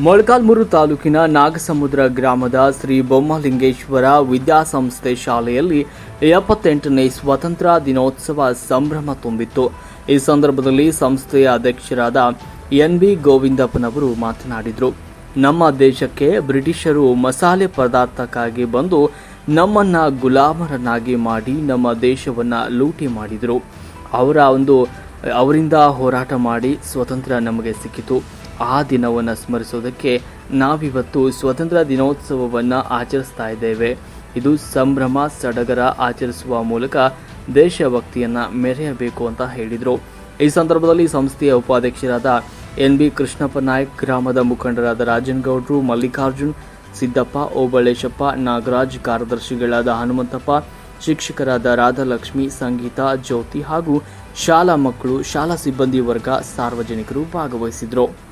ಮೊಳಕಾಲ್ಮೂರು ತಾಲೂಕಿನ ನಾಗಸಮುದ್ರ ಗ್ರಾಮದ ಶ್ರೀ ಬೊಮ್ಮಲಿಂಗೇಶ್ವರ ವಿದ್ಯಾಸಂಸ್ಥೆ ಶಾಲೆಯಲ್ಲಿ ಎಪ್ಪತ್ತೆಂಟನೇ ಸ್ವಾತಂತ್ರ್ಯ ದಿನೋತ್ಸವ ಸಂಭ್ರಮ ತುಂಬಿತ್ತು. ಈ ಸಂದರ್ಭದಲ್ಲಿ ಸಂಸ್ಥೆಯ ಅಧ್ಯಕ್ಷರಾದ ಎನ್ ಬಿ ಗೋವಿಂದಪ್ಪನವರು ಮಾತನಾಡಿದರು. ನಮ್ಮ ದೇಶಕ್ಕೆ ಬ್ರಿಟಿಷರು ಮಸಾಲೆ ಪದಾರ್ಥಕ್ಕಾಗಿ ಬಂದು ನಮ್ಮನ್ನ ಗುಲಾಮರನ್ನಾಗಿ ಮಾಡಿ ನಮ್ಮ ದೇಶವನ್ನ ಲೂಟಿ ಮಾಡಿದರು. ಅವರ ಒಂದು, ಅವರಿಂದ ಹೋರಾಟ ಮಾಡಿ ಸ್ವಾತಂತ್ರ್ಯ ನಮಗೆ ಸಿಕ್ಕಿತು. ಆ ದಿನವನ್ನು ಸ್ಮರಿಸೋದಕ್ಕೆ ನಾವಿವತ್ತು ಸ್ವತಂತ್ರ ದಿನೋತ್ಸವವನ್ನು ಆಚರಿಸ್ತಾ ಇದ್ದೇವೆ. ಇದು ಸಂಭ್ರಮ ಸಡಗರ ಆಚರಿಸುವ ಮೂಲಕ ದೇಶಭಕ್ತಿಯನ್ನು ಮೆರೆಯಬೇಕು ಅಂತ ಹೇಳಿದರು. ಈ ಸಂದರ್ಭದಲ್ಲಿ ಸಂಸ್ಥೆಯ ಉಪಾಧ್ಯಕ್ಷರಾದ ಎನ್ ಬಿ ಕೃಷ್ಣಪ್ಪ ನಾಯಕ್ ಗ್ರಾಮದ ಮುಖಂಡರಾದ ರಾಜನ್ ಗೌಡ್ರು, ಮಲ್ಲಿಕಾರ್ಜುನ್ ಸಿದ್ದಪ್ಪ, ಓಬಳೇಶಪ್ಪ, ನಾಗರಾಜ್ ಕಾರ್ಯದರ್ಶಿಗಳಾದ ಹನುಮಂತಪ್ಪ, ಶಿಕ್ಷಕರಾದ ರಾಧಾಲಕ್ಷ್ಮಿ, ಸಂಗೀತ, ಜ್ಯೋತಿ ಹಾಗೂ ಶಾಲಾ ಮಕ್ಕಳು, ಶಾಲಾ ಸಿಬ್ಬಂದಿ ವರ್ಗ ಸಾರ್ವಜನಿಕರು ಭಾಗವಹಿಸಿದ್ರು.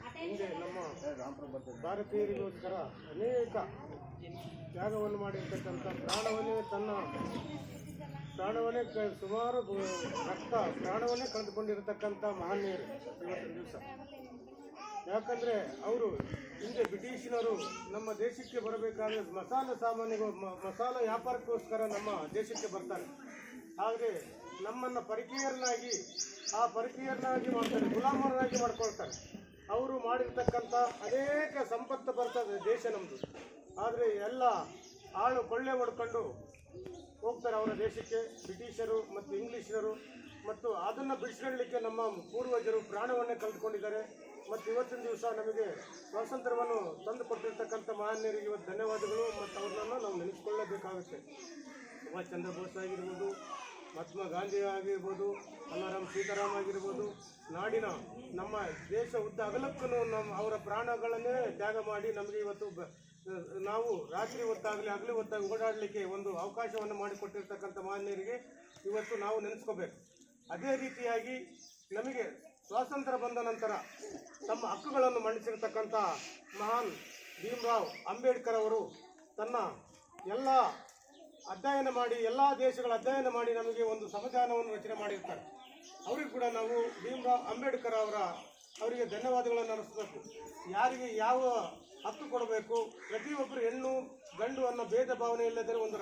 ಹಿಂದೆ ನಮ್ಮ ಭಾರತೀಯರಿಗೋಸ್ಕರ ಅನೇಕ ತ್ಯಾಗವನ್ನು ಮಾಡಿರ್ತಕ್ಕಂಥ ಪ್ರಾಣವನ್ನೇ ತನ್ನ ಪ್ರಾಣವನ್ನೇ ಸುಮಾರು ರಕ್ತ ಪ್ರಾಣವನ್ನೇ ಕಳೆದುಕೊಂಡಿರತಕ್ಕಂಥ ಮಹನೀಯರು ಇವತ್ತು ದಿವಸ. ಯಾಕಂದರೆ ಅವರು ಹಿಂದೆ ಬ್ರಿಟಿಷಿನರು ನಮ್ಮ ದೇಶಕ್ಕೆ ಬರಬೇಕಾದ್ರೆ ಮಸಾಲೆ ಸಾಮಾನಿಗೂ ಮಸಾಲೆ ವ್ಯಾಪಾರಕ್ಕೋಸ್ಕರ ನಮ್ಮ ದೇಶಕ್ಕೆ ಬರ್ತಾರೆ. ಆದರೆ ನಮ್ಮನ್ನು ಪರಿಕೀಯರನ್ನಾಗಿ ಆ ಪರಿಕೀಯರನ್ನಾಗಿ ಮಾಡ್ತಾರೆ, ಗುಲಾಮರನ್ನಾಗಿ ಮಾಡ್ಕೊಳ್ತಾರೆ. ಅವರು ಮಾಡಿರ್ತಕ್ಕಂಥ ಅನೇಕ ಸಂಪತ್ತು ಬರ್ತದೆ ದೇಶ ನಮ್ಮದು ಆದರೆ ಎಲ್ಲ ಆಳು ಕೊಳ್ಳೆ ಹೊಡ್ಕೊಂಡು ಹೋಗ್ತಾರೆ ಅವರ ದೇಶಕ್ಕೆ, ಬ್ರಿಟಿಷರು ಮತ್ತು ಇಂಗ್ಲೀಷರು ಮತ್ತು ಅದನ್ನು ಬಿಡಿಸ್ಕೊಳ್ಳಲಿಕ್ಕೆ ನಮ್ಮ ಪೂರ್ವಜರು ಪ್ರಾಣವನ್ನೇ ಕಳೆದುಕೊಂಡಿದ್ದಾರೆ. ಮತ್ತು ಇವತ್ತಿನ ದಿವಸ ನಮಗೆ ಸ್ವಾತಂತ್ರ್ಯವನ್ನು ತಂದು ಕೊಟ್ಟಿರ್ತಕ್ಕಂಥ ಮಹಾನ್ಯರಿಗೆ ಇವತ್ತು ಧನ್ಯವಾದಗಳು. ಮತ್ತು ಅವ್ರನ್ನ ನಾವು ನೆನೆಸ್ಕೊಳ್ಳೇಬೇಕಾಗುತ್ತೆ. ಸುಭಾಷ್ ಚಂದ್ರ ಬೋಸ್ ಆಗಿರ್ಬೋದು ಮಹಾತ್ಮ ಗಾಂಧಿ ಆಗಿರ್ಬೋದು ಅಲ್ಲಾರಾಮ್ ಸೀತಾರಾಮ್ ಆಗಿರ್ಬೋದು, ನಾಡಿನ ನಮ್ಮ ದೇಶ ಉದ್ದ ಅಗಲಕ್ಕೂ ನಮ್ಮ ಅವರ ಪ್ರಾಣಗಳನ್ನೇ ತ್ಯಾಗ ಮಾಡಿ ನಮಗೆ ಇವತ್ತು ನಾವು ರಾತ್ರಿ ಹೊತ್ತಾಗಲಿ, ಹಗಲಿ ಹೊತ್ತಾಗಿ ಓಡಾಡಲಿಕ್ಕೆ ಒಂದು ಅವಕಾಶವನ್ನು ಮಾಡಿಕೊಟ್ಟಿರ್ತಕ್ಕಂಥ ಮಾನ್ಯರಿಗೆ ಇವತ್ತು ನಾವು ನೆನೆಸ್ಕೋಬೇಕು. ಅದೇ ರೀತಿಯಾಗಿ ನಮಗೆ ಸ್ವಾತಂತ್ರ್ಯ ಬಂದ ನಂತರ ತಮ್ಮ ಹಕ್ಕುಗಳನ್ನು ಮಂಡಿಸಿರ್ತಕ್ಕಂಥ ಮಹಾನ್ ಭೀಮರಾವ್ ಅಂಬೇಡ್ಕರ್ ಅವರು ತನ್ನ ಎಲ್ಲ ಅಧ್ಯಯನ ಮಾಡಿ, ಎಲ್ಲ ದೇಶಗಳ ಅಧ್ಯಯನ ಮಾಡಿ ನಮಗೆ ಒಂದು ಸಂವಿಧಾನವನ್ನು ರಚನೆ ಮಾಡಿರ್ತಾರೆ. ಅವರಿಗೂ ಕೂಡ ನಾವು ಭೀಮರಾವ್ ಅಂಬೇಡ್ಕರ್ ಅವರ, ಅವರಿಗೆ ಧನ್ಯವಾದಗಳನ್ನು ಅನಿಸ್ಬೇಕು ಯಾರಿಗೆ ಯಾವ ಹಕ್ಕು ಕೊಡಬೇಕು, ಪ್ರತಿಯೊಬ್ಬರು ಹೆಣ್ಣು ಗಂಡು ಅನ್ನೋ ಭೇದ ಭಾವನೆ ಇಲ್ಲದರೆ ಒಂದು